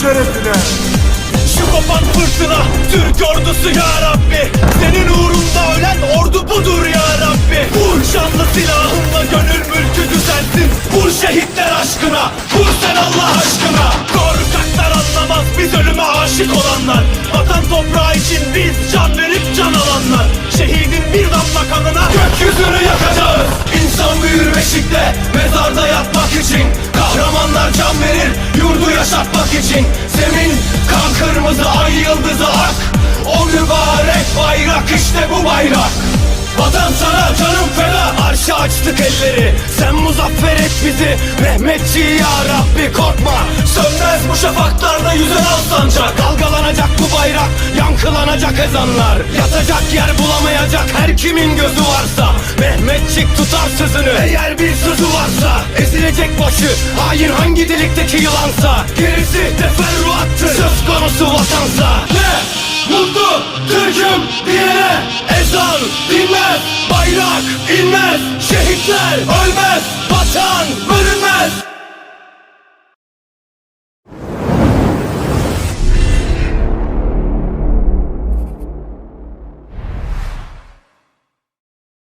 şerefine. Şu kopan fırtına Türk ordusu ya Rabbi. Senin uğrunda ölen ordu budur ya Rabbi. Vur şanlı silahınla gönül mülkü düzelsin. Vur şehitler aşkına Vur sen Allah aşkına. Korkaklar anlamaz biz ölüme aşık olanlar. Vatan toprağı için biz can verip can alanlar. Şehidin bir damla kanına Gökyüzünü yakacağız. İnsan büyür beşikte Mezarda yatmak için. Kahramanlar can verir yaşatmak için Zemin kan kırmızı ay yıldızı ak. O mübarek bayrak işte bu bayrak. Vatan sana canım feda Arşa açtık elleri. Sen muzaffer et bizi Mehmetçi ya Rabbi korkma. Sönmez bu şafaklarda yüzen al sancak. Dalgalanacak bu bayrak Yankılanacak ezanlar. Yatacak yer bulamayacak her kimin gözü varsa. Mehmetçik tutar sözünü Eğer bir sözü varsa Ezilecek başı. Hain hangi delikteki yılansa. Gerisi teferruattır. Söz konusu vatansa. Ne? Mutlu Türk'üm diyene. Ezan dinmez Bayrak inmez. Şehitler ölmez Vatan bölünmez